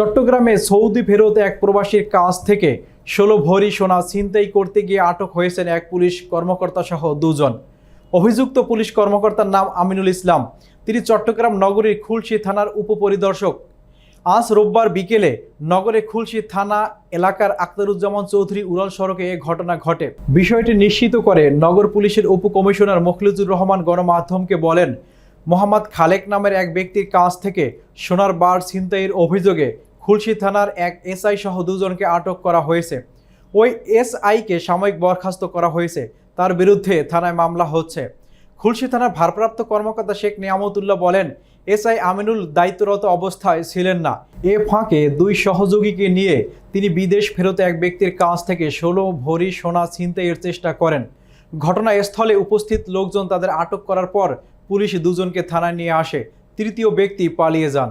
চট্টগ্রামে সৌদি ফেরত এক প্রবাসীর কাছ থেকে ষোলো ভরি সোনা ছিনতাই করতে গিয়ে আটক হয়েছেন এক পুলিশ কর্মকর্তা সহ দুজন। অভিযুক্ত পুলিশ কর্মকর্তার নাম আমিনুল ইসলাম। তিনি চট্টগ্রাম নগরীর খুলশি থানার উপপরিদর্শক। আজ রোববার বিকেলে নগরে খুলশি থানা এলাকার আখতারুজ্জামান চৌধুরী উড়াল সড়কে এ ঘটনা ঘটে। বিষয়টি নিশ্চিত করে নগর পুলিশের উপকমিশনার মখলুজুর রহমান গণমাধ্যমকে বলেন, মোহাম্মদ খালেক নামের এক ব্যক্তির কাছ থেকে সোনার বার ছিনতাইয়ের অভিযোগে খুলশি থানার এক এসআই সহ দুজনকে আটক করা হয়েছে। ওই এসআইকে সাময়িক বরখাস্ত করা হয়েছে। তার বিরুদ্ধে থানায় মামলা হচ্ছে। খুলশি থানার ভারপ্রাপ্ত কর্মকর্তা শেখ নিয়ামতুল্লাহ বলেন, এসআই আমিনুল দায়িত্বরত অবস্থায় ছিলেন না। এ ফাঁকে দুই সহযোগীকে নিয়ে তিনি বিদেশ ফেরত এক ব্যক্তির কাছ থেকে ষোলো ভরি সোনা ছিনতাইয়ের চেষ্টা করেন। ঘটনাস্থলে উপস্থিত লোকজন তাদের আটক করার পর পুলিশ দুজনকে থানায় নিয়ে আসে। তৃতীয় ব্যক্তি পালিয়ে যান।